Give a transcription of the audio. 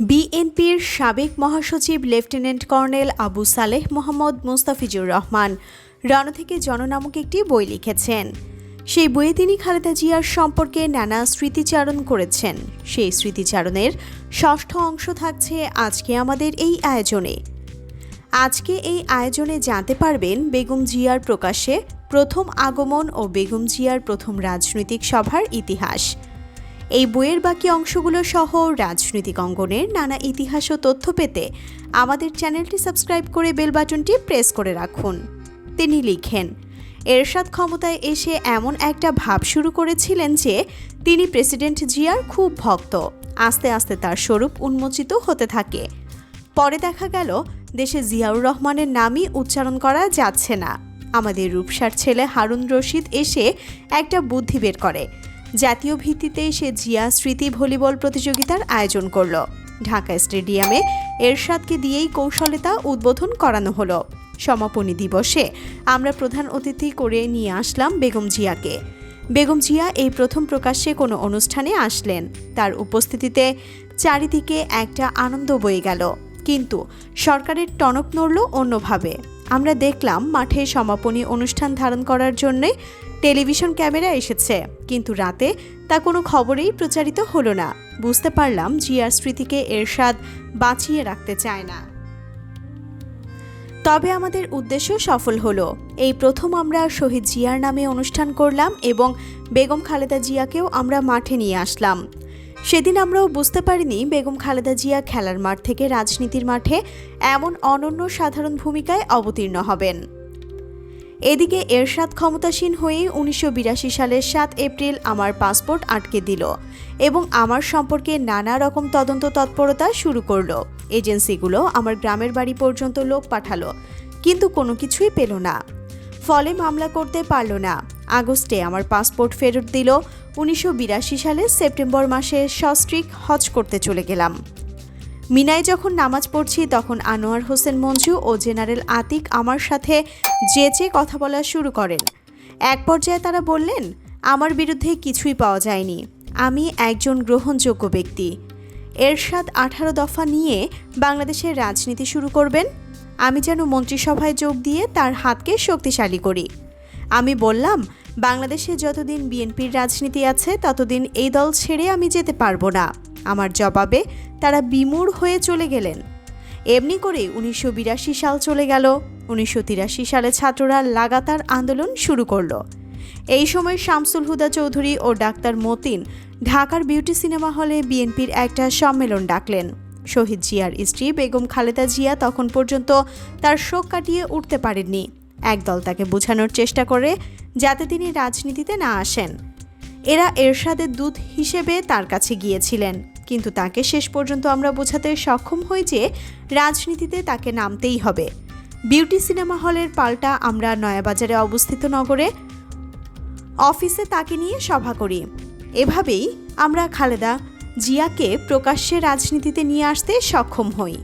বিএনপির সাবেক মহাসচিব লেফটেন্যান্ট কর্নেল আবু সালেহ মোহাম্মদ মুস্তাফিজুর রহমান রণ থেকে জন নামক একটি বই লিখেছেন। সেই বইয়ে তিনি খালেদা জিয়ার সম্পর্কে নানা স্মৃতিচারণ করেছেন। সেই স্মৃতিচারণের ষষ্ঠ অংশ থাকছে আজকে আমাদের এই আয়োজনে। আজকে এই আয়োজনে জানতে পারবেন বেগম জিয়ার প্রকাশে প্রথম আগমন ও বেগম জিয়ার প্রথম রাজনৈতিক সভার ইতিহাস। এই বইয়ের বাকি অংশগুলো সহ রাজনৈতিক অঙ্গনের নানা ইতিহাস ও তথ্য পেতে আমাদের চ্যানেলটি সাবস্ক্রাইব করে বেল বাটনটি প্রেস করে রাখুন। তিনি লিখেন, এরশাদ ক্ষমতায় এসে এমন একটা ভাব শুরু করেছিলেন যে তিনি প্রেসিডেন্ট জিয়ার খুব ভক্ত, আস্তে আস্তে তার স্বরূপ উন্মোচিত হতে থাকে। পরে দেখা গেল, দেশে জিয়াউর রহমানের নামই উচ্চারণ করা যাচ্ছে না। আমাদের রূপসার ছেলে হারুন রশিদ এসে একটা বুদ্ধি বের করে জাতীয় ভিত্তিতে সে জিয়া স্মৃতি ভলিবল প্রতিযোগিতার আয়োজন করল। ঢাকা স্টেডিয়ামে এরশাদকে দিয়েই কৌশলতা উদ্বোধন করানো হলো। সমাপনী দিবসে আমরা প্রধান অতিথি করে নিয়ে আসলাম বেগম জিয়াকে। বেগম জিয়া এই প্রথম প্রকাশ্যে কোনো অনুষ্ঠানে আসলেন। তার উপস্থিতিতে চারিদিকে একটা আনন্দ বয়ে গেল। কিন্তু সরকারের টনক নড়ল অন্যভাবে। আমরা দেখলাম মাঠে সমাপনী অনুষ্ঠান ধারণ করার জন্যে টেলিভিশন ক্যামেরা এসেছে, কিন্তু রাতে তা কোনো খবরেই প্রচারিত হলো না। বুঝতে পারলাম জিয়ার স্মৃতিকে এরশাদ বাঁচিয়ে রাখতে চায় না। তবে আমাদের উদ্দেশ্য সফল হলো। এই প্রথম আমরা শহীদ জিয়ার নামে অনুষ্ঠান করলাম এবং বেগম খালেদা জিয়াকেও আমরা মাঠে নিয়ে আসলাম। সেদিন আমরাও বুঝতে পারিনি বেগম খালেদা জিয়া খেলার মাঠ থেকে রাজনীতির মাঠে এমন অনন্য সাধারণ ভূমিকায় অবতীর্ণ হবেন। এদিকে এরশাদ ক্ষমতাসীন হয়ে উনিশশো বিরাশি সালের সাত এপ্রিল আমার পাসপোর্ট আটকে দিল এবং আমার সম্পর্কে নানা রকম তদন্ত তৎপরতা শুরু করল। এজেন্সিগুলো আমার গ্রামের বাড়ি পর্যন্ত লোক পাঠালো, কিন্তু কোনো কিছুই পেল না। ফলে মামলা করতে পারল না। আগস্টে আমার পাসপোর্ট ফেরত দিল। উনিশশো সালে সেপ্টেম্বর মাসে সস্ট্রিক হজ করতে চলে গেলাম। মিনায় যখন নামাজ পড়ছি, তখন আনোয়ার হোসেন মঞ্জু ও জেনারেল আতিক আমার সাথে যেচে কথা বলা শুরু করেন। এক পর্যায়ে তারা বললেন, আমার বিরুদ্ধে কিছুই পাওয়া যায়নি। আমি একজন গ্রহণযোগ্য ব্যক্তি। এরশাদ আঠারো দফা নিয়ে বাংলাদেশের রাজনীতি শুরু করবেন। আমি যেন মন্ত্রিসভায় যোগ দিয়ে তার হাতকে শক্তিশালী করি। আমি বললাম, বাংলাদেশে যতদিন বিএনপির রাজনীতি আছে, ততদিন এই দল ছেড়ে আমি যেতে পারব না। আমার জবাবে তারা বিমূঢ় হয়ে চলে গেলেন। এমনি করে উনিশশো বিরাশি সাল চলে গেল। উনিশশো তিরাশি সালে ছাত্ররা লাগাতার আন্দোলন শুরু করল। এই সময় শামসুল হুদা চৌধুরী ও ডাক্তার মতিন ঢাকার বিউটি সিনেমা হলে বিএনপির একটা সম্মেলন ডাকলেন। শহীদ জিয়ার স্ত্রী বেগম খালেদা জিয়া তখন পর্যন্ত তার শোক কাটিয়ে উঠতে পারেননি। একদল তাকে বোঝানোর চেষ্টা করে যাতে তিনি রাজনীতিতে না আসেন। এরা এরশাদের দূত হিসেবে তার কাছে গিয়েছিলেন। কিন্তু তাকে শেষ পর্যন্ত আমরা বোঝাতে সক্ষম হই যে রাজনীতিতে তাকে নামতেই হবে। বিউটি সিনেমা হলের পাল্টা আমরা নয়াবাজারে অবস্থিত নগরে অফিসে তাকে নিয়ে সভা করি। এভাবেই আমরা খালেদা জিয়াকে প্রকাশ্যে রাজনীতিতে নিয়ে আসতে সক্ষম হই।